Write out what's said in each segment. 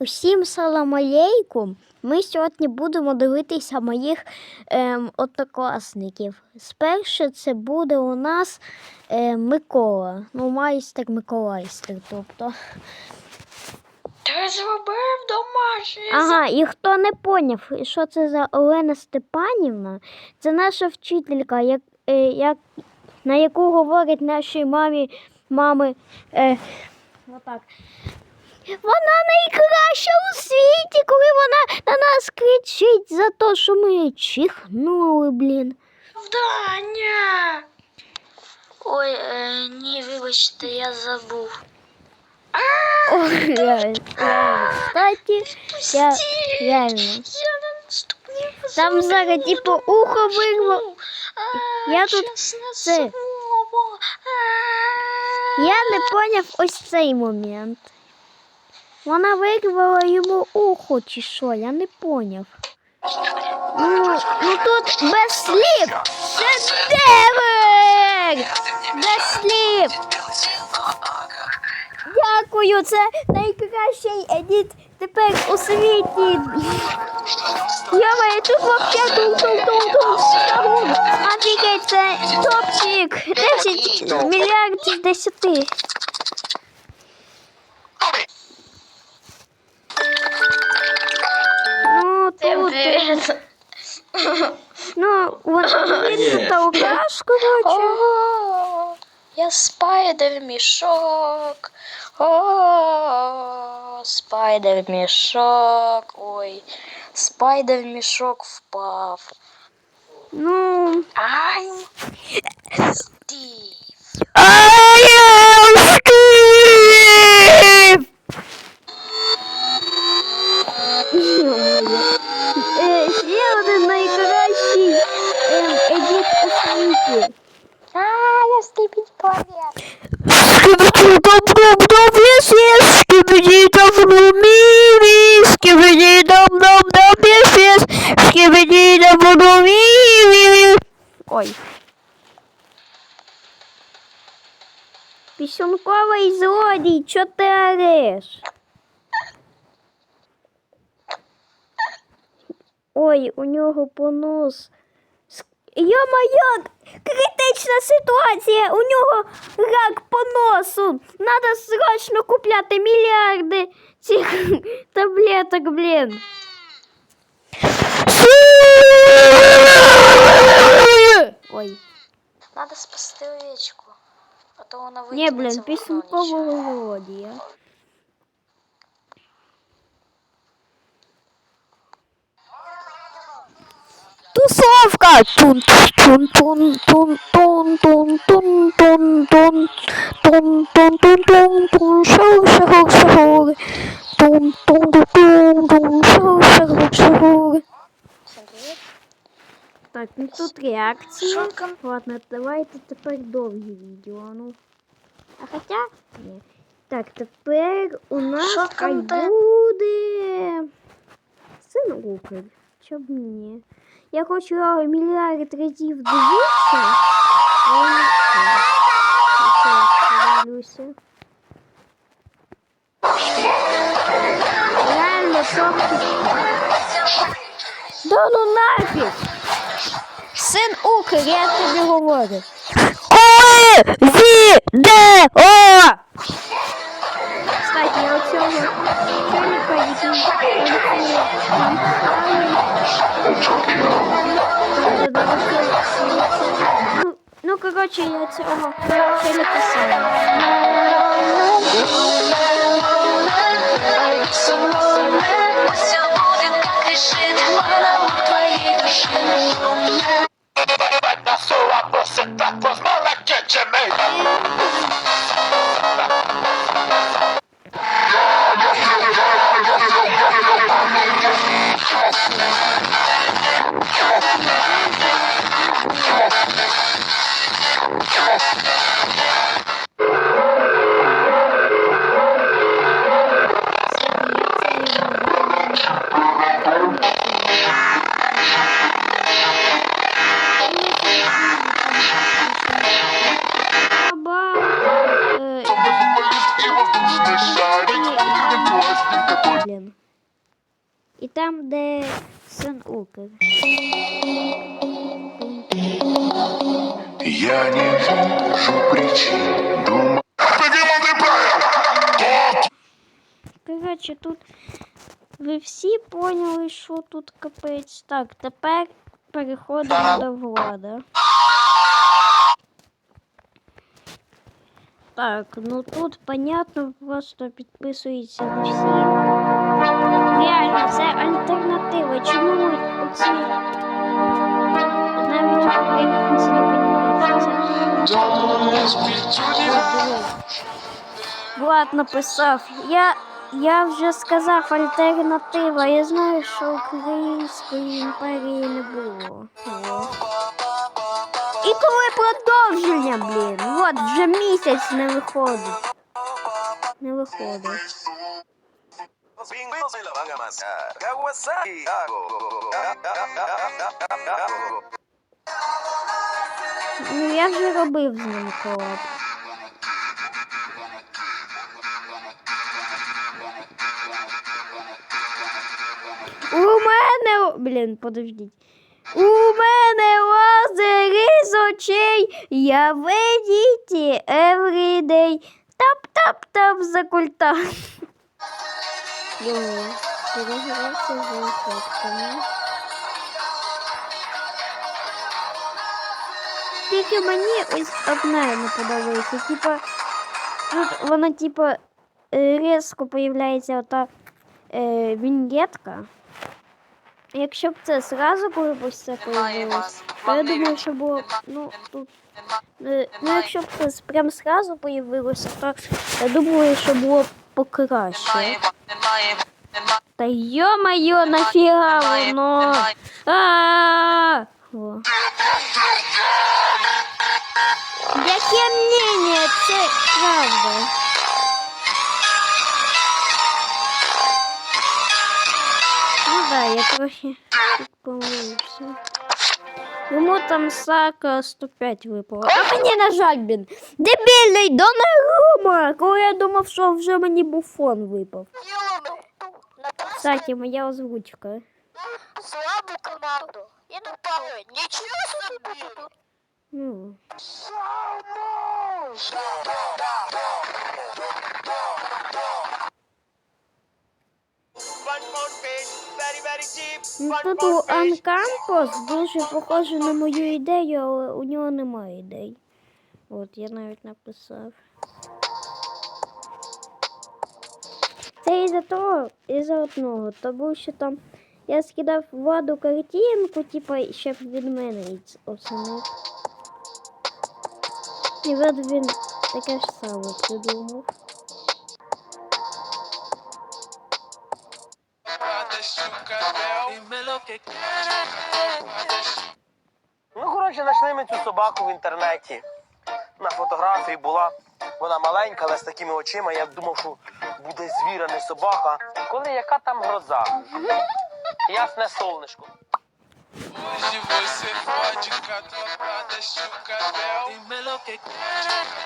Усім салам алейкум. Ми сьогодні будемо дивитися моїх ем, однокласників. Спершу це буде у нас е, Микола. Ну, майстер Миколайстер. Тобто. Ти зробив домашнє Ага, і хто не поняв, що це за Олена Степанівна, це наша вчителька, як, е, як, на яку говорять нашій мамі мами. Е, отак. Вона найкраща у світі, коли вона на нас кричить за те, що ми чихнули, блін. завдання. Ой, е, ні, вибачте, я забув. Ой, реально, реально. Кстати, я реально. Я на наступний Там зараз типу ухо вирвало. Я тут це- слово. Я не поняв ось цей момент. Вона вирвала йому ухо чи що, я не поняв. Ну, ну тут без слів. Шедевр! Без слів. Дякую, це найкращий едіт тепер у світі. Маю тут вообще тум Офігеть, це топчик. 10 мільярдів 10. Нет. толкаешь, короче. Я спайдер-мешок. О, спайдер-мешок. Ой, спайдер-мешок впав. Ну... I'm Steve. Ай! am คน критична ситуація. У нього рак по носу. Надо срочно купляти мільярди цих таблеток, блін. Ой. Надо спасти овечку. А то вона Не, викинеться блін, в вогно, пісенькового нічого. злодія. Тусовка! Тун тун тун тун тун тун тун тун тун тун тун тун тун тун шур шур шур тун тун тун тун тун шур шур шур Всім привіт. Так, ну тут реакція. Шутка. Ладно, давайте тепер довгі відео. Ну. А хоча ні. Так, тепер у нас Що хай контент? буде син Укр. Чоб ні. Я хочу його мільярд разів дивитися. але не все. Ще подивлюся. Реально топчик. Да ну нафіг! Син Укр, я тобі говорю. Ой, відео! Кстати, я оцього челіка, який коротше, я цього ще не писала. Все буде, як решит, вона у твоїй душі. Я не вижу причин, думаю... Коротше, тут ви всі поняли, що тут капець. Так, тепер переходимо до влада. Так, ну тут понятно, просто підписується на всі. Реально, це альтернатива. Чому оці Влад написав. Я, я вже сказав альтернатива. Я знаю, що Української імперії не було. О. І коли продовження, блін? От вже місяць не виходить. Не виходить. Ну я вже робив з ним колаб. У мене. Блін, подождіть. У мене лазери з очей. Я видіті everyday. Тап-тап-тап за культа. Йо, перегрався за ефектами. Тільки мені ось одна не подобається. Типа, тут вона типа е, різко появляється ота е, віньєтка. Якщо б це зразу, коли б це появилось, то я думаю, що було ну, тут. е, Ну, якщо б це прям зразу появилося, то я думаю, що було б покраще. Та йо-моє, нафіга воно. А-а-а! О. Яке мнення, це правда. Ну да, я трохи тут помилився. Йому там сака 105 випало. А мені, на жаль, блін. Дебільний Доннарума! Коли я думав, що вже мені буфон випав. Кстати, моя озвучка. Слабу команду. І впали. Нічого собі. Ну. Ну, тут у Анкампос дуже похоже на мою ідею, але у нього немає ідей. От, я навіть написав. Це із-за того, із-за одного, тому що там я скидав владу картинку, типа, щоб від мене оцінив. І от він таке ж саме придумав. Ну, коротше, знайшли ми цю собаку в інтернеті. На фотографії була. Вона маленька, але з такими очима. Я думав, що буде звір, а не собака. Коли яка там гроза? Ясне солнышко. Hoje você pode catuapar, chuca mel.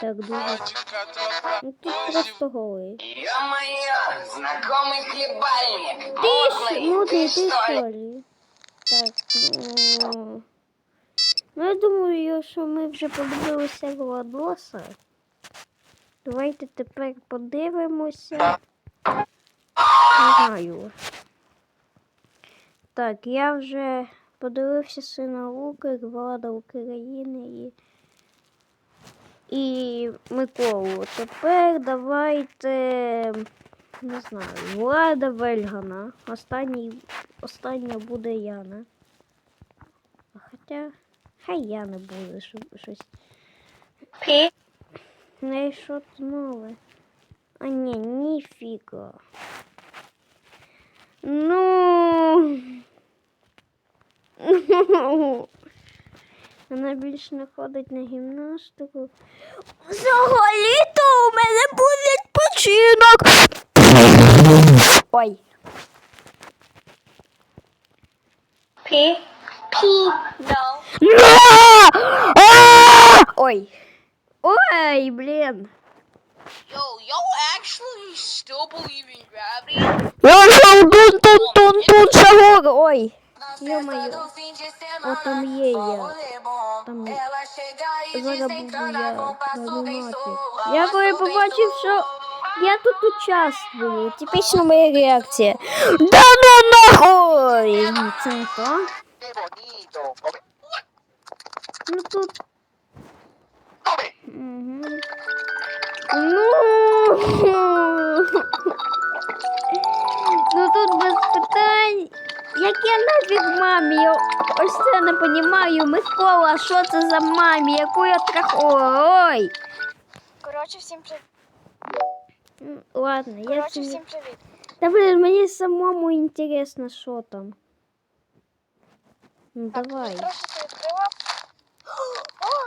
Так дуже. Pode catuapar, Ну тут hoje просто голий. Ё-моё, знакомый хлебальник. Ти ж, Модный, ну ти, ты ти что ли? солі. Так. Ну, ну, я думаю, що ми вже подивилися Гладоса. Давайте тепер подивимося. Не знаю. Так, я вже подивився сина Луки, Влада України і. І Миколу. Тепер давайте. Не знаю, Влада Вельгана. Останній, остання буде Яна. Хоча, хай Яна буде, щоб щось. Не що нове. А ні, ніфіга. Ну. Вона більше не ходить на гімнастику. Взагалі-то у мене буде відпочинок. Ой. Пі. Пі. Ой. Ой, блін. Yo, yo actually still believe in gravity? Я тут загор. Ой. Ё-моё. От там є я. Там є. Я. Я коли побачив, що я тут участвую. Типічна моя реакція. Да ну нахуй! Це не то. Ну тут. Угу. Ну. Ну тут без питань. Яке нафіг мамі? Я ось це не понімаю. Микола, що це за мамі? Яку я трах... Ой! Коротше, всім привіт. М, Ладно, я Коротше, собі... всім привіт. Та блин, мені самому інтересно, що там. Ну Так, давай. трохи відкрила. О!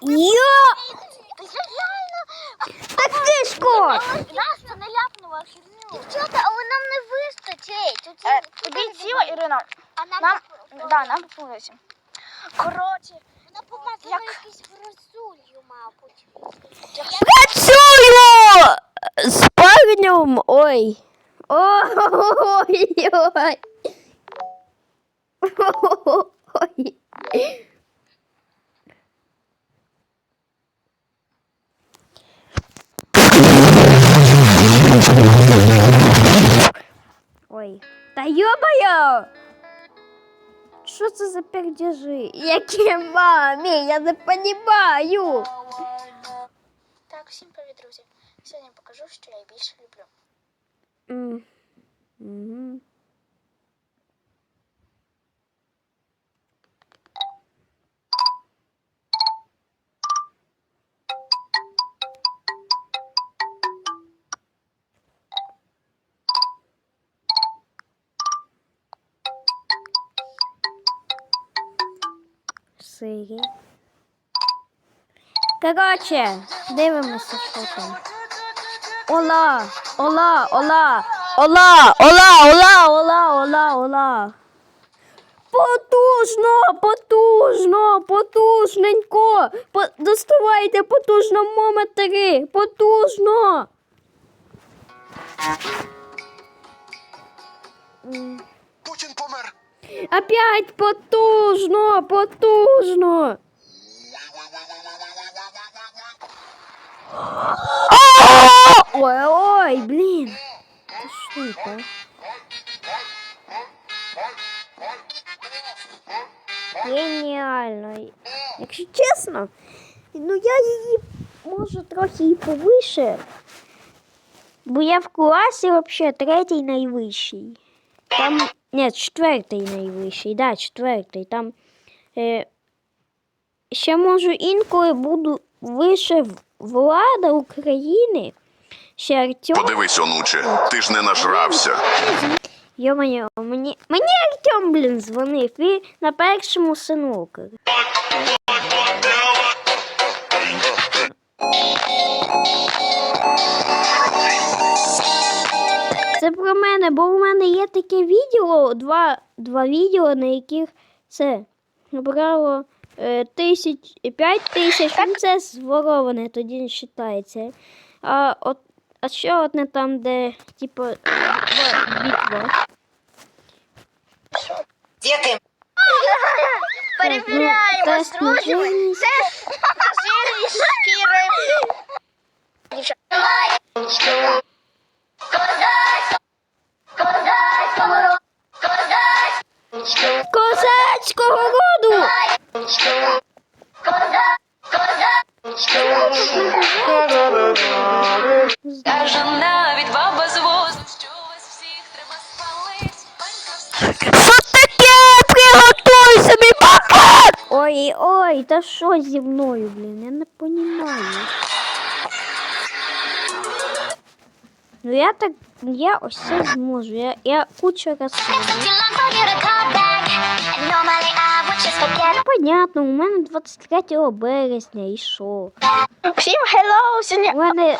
Йо! Та я реально Так ти ж кот! Настя не ляпнула херню. Дівчата, але нам не вистачить. Е, тобі ціла, Ірина. А нам, нам, да, нам популися. Коротше, вона помазала як... якусь грозулью, мабуть. Працюю! З парнем! Ой. Ой, ой. Ой. Та йобаю! Що це за пердежи? Які мамі? Я не понімаю. Так, всім привіт, друзі. Сьогодні покажу, що я більше люблю. М. Мгм. Сири. Короче, дивимося, що там. Ола, ола, ола, ола, ола, ола, ола, ола, ола. Потужно, потужно, потужненько. По, доставайте потужно мометри, потужно. Путін помер. Опять потужно, потужно. А! Ой, ой, блин. Это что это? Геніально. Якщо чесно, ну я її можу трохи і повише. Бо я в класі взагалі третій найвищий. Там, ні, четвертий найвищий, да, четвертий. Там е, ще можу інколи буду вище влада України. Ще Артем. Подивись, онуче, ти ж не нажрався. Йо-моє, мені, мені Артем, блін, дзвонив і на першому синок. Це про мене, бо у мене є таке відео, два, два відео, на яких це набрало е, тисяч, п'ять тисяч, ну це звороване, тоді не вважається. А, от, а ще одне там, де, типу, битва. Діти, Перевіряємо жирність. Це жирність шкіри. Що зі мною, блін, я не понімаю. Ну я так, я ось це зможу, я, я кучу раз. Понятно, у мене 23 березня і що? Всім hello! Сьогодні У мене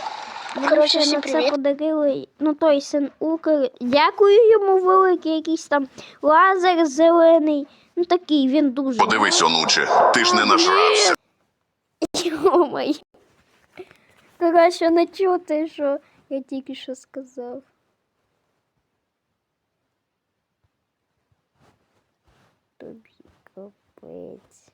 Коротше, всім це подарили, ну той син Укр. Дякую йому великий, якийсь там лазер зелений. Ну такий, він дуже. Подивись, онуче, ти ж не нажрався. Йомай. Краще не чути, що я тільки що сказав. Тобі капець.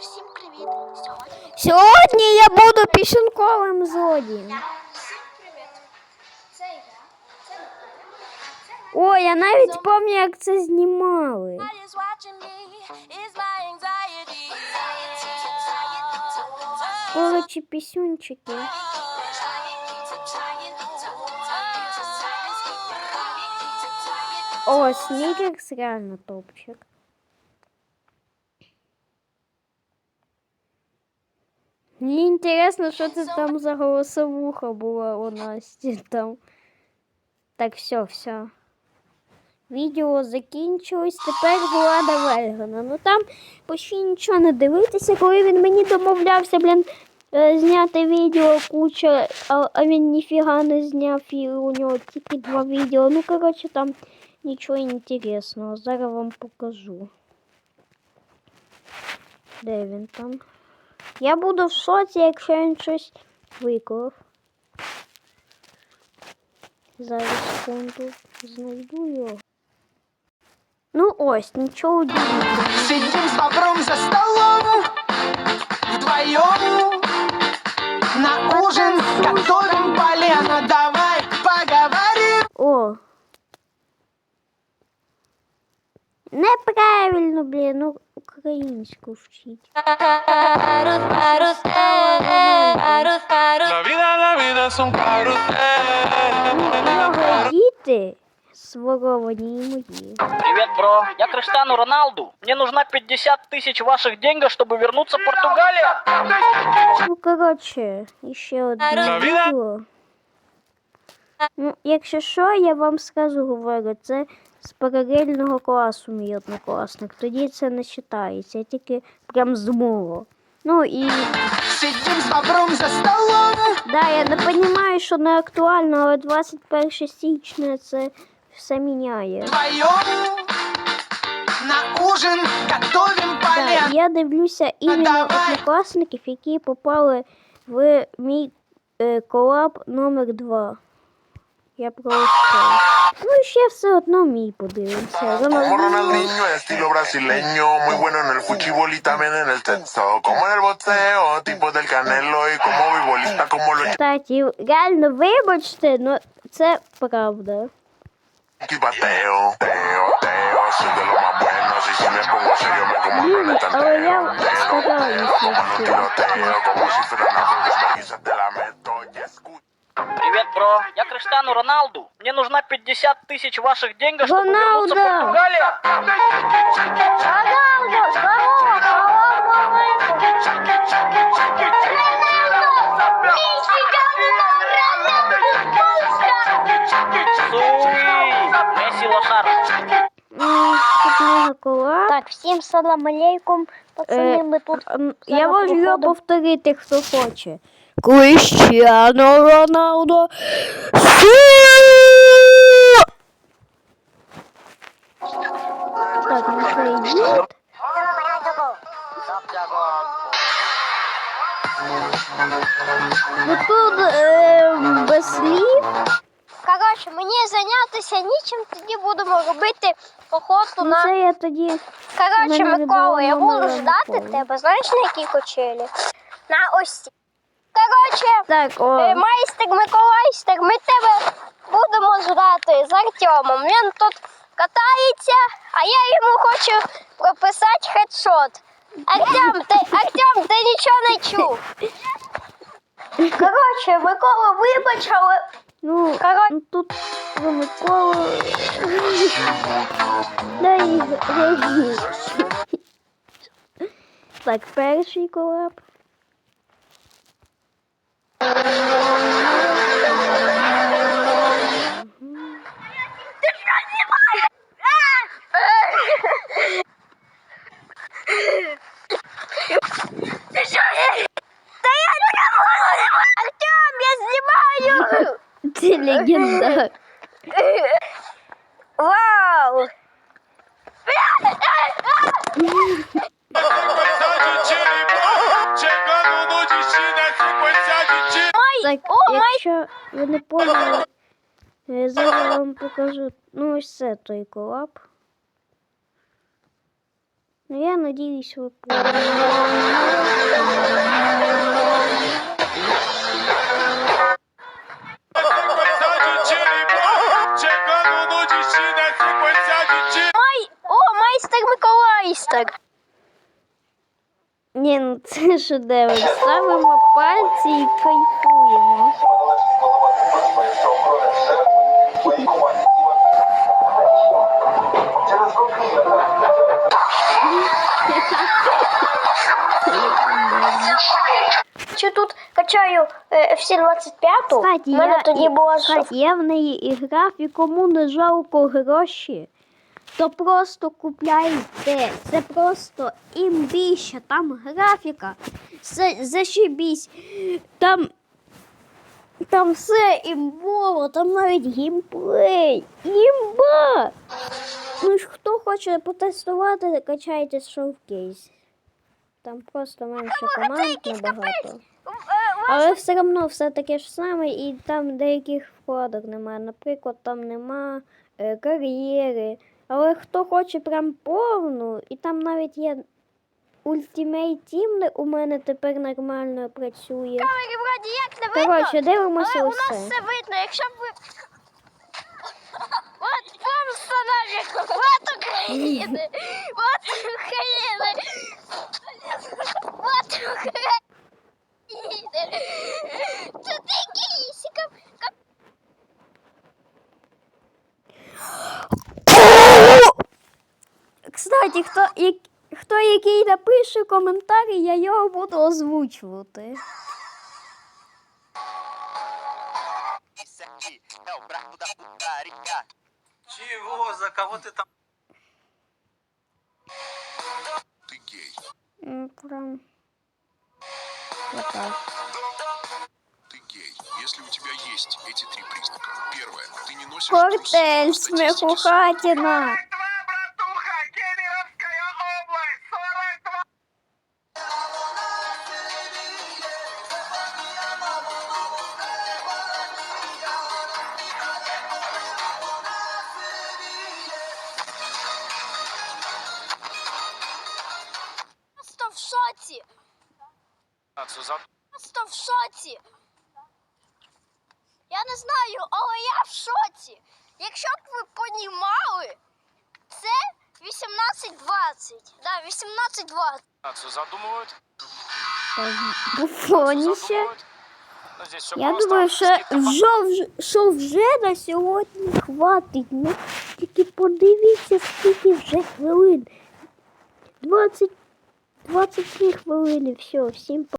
Всім привіт! Сьогодні Сьогодні я буду пісенковим злодієм. всім привіт! Це я. Це О, я навіть пам'ятаю, як це знімали. is watching me is my anxiety. Коротше, пісюнчики. О, Снікерс реально топчик. Мені інтересно, що це там за голосовуха була у Насті там. Так, все, все. Відео закінчилось. Тепер влада Вельгана. Ну там почти нічого не дивитися, коли він мені домовлявся, блін, е, зняти відео куча, а, а він ніфіга не зняв і у нього тільки два відео. Ну, коротше, там нічого інтересного. Зараз вам покажу. Де він там? Я буду в шоці, якщо він щось виклав. Зараз секунду знайду його. Ну ось, нічого удивительного. Сидим с бобром за столом Вдвоем На ужин готовим полено Давай поговорим О. Неправильно, блін, ну українську вчить. Нього діти своровані і мої. Привет, бро. Я Криштиану Роналду. Мне нужна 50 тысяч ваших денег, чтобы вернуться в Португалию. Ну, коротше, ще одне відео. Ну, якщо що, я вам сразу говорю, це з паралельного класу мій однокласник. Тоді це не вважається, тільки прям з мого. Ну і Сидим с бобром за столом да, я не розумію, що не актуально, але 21 січня це все міняє. Вдвоем На ужин готовим полено я дивлюся іменно давай. однокласників, які попали в мій е, колаб номер 2. Я пролистав. Ну і ще все одно мій подивимося. Como Рональдіньо. Ronaldinho, estilo brasileño, muy bueno en el fútbol y también en el sexo. Como en el boxeo, tipo del canelo y como futbolista, como lo Кстати, реально вибачте, але це правда. Yankee bateo. Teo, teo, soy de lo más bueno. Si si me pongo serio, me como Блін, el але я tanteo. стараюся. Cuando tiroteo, como si fuera una jugada, quizás te la meto y escucha. Привет, бро. Я Криштиану Роналду. Мне нужна 50 тысяч ваших денег, чтобы вернуться в! Португалию. Суи. Месси лошар. Тут колаб. Так, всім салам алейкум, пацани, Е, ми тут М, Я зараз можу його проходимо. повторити, хто хоче. Кріштіано Роналдо. Так, ну? Ну тут е, без слів. Коротше, мені зайнятися нічим, тоді будемо робити охоту Ну на. це я тоді. Коротше, мене Микола, я буду ждати тебе. Знаєш на якій качелі? На ось. цій. Коротше, Так, е, о. майстер Миколайстер, ми тебе будемо ждати з Артемом. Він тут катається, а я йому хочу прописати хедшот. Артем, ти, Артем, ти нічого не чув. Коротше, Микола, вибач, але Ну, Коротше. ну тут про Миколу. Дай. Так, перший колаб. Артем, я я вам покажу. Ну, ось це той колаб. Ну, я надіюсь, ви поняли. Sequência de tiro e bom. Chegando no destino, é sequência de tiro. Май... О, майстер Миколайстер! Ні, ну це шедевр. Ставимо пальці і кайфуємо. Чи тут качаю е, 25-ту? Кстати, У мене я, тоді і- була кстати, я в неї грав, і кому не жалко гроші, то просто купляйте. Це просто імбіща, там графіка. Це зашибісь. Там, там все імбово, там навіть геймплей. Імба! Ну ж хто хоче потестувати, качайте шоукейс. Там просто менше команд набагато. Але все одно все таке ж саме, і там деяких вкладок немає. Наприклад, там нема е, кар'єри. Але хто хоче прям повну, і там навіть є Ultimate Team, у мене тепер нормально працює. Камері вроді як не видно, Коротше, дивимося але у нас все видно, якщо б ви... От помста нафіг, от України, от України, от України. Кстати, хто, як, хто який напише коментарі, я його буду озвучувати. Чого? За кого ти там? Ты гей. Прям. Вот так. Ты гей. Если у тебя есть эти три признака. Первое. Ты не носишь Кортель трусы. Статистически смехухатина. Шоці. Я не знаю, але я в шоці. Якщо б ви понімали, це 18-20. Да, 18-20. Задумывают? Буфоніще. Задумывают? Ну, здесь все Я просто. думаю, що по- вже, що вже на сьогодні хватить. Ну, тільки подивіться, скільки вже хвилин. 20, 23 хвилини. Все, всім па-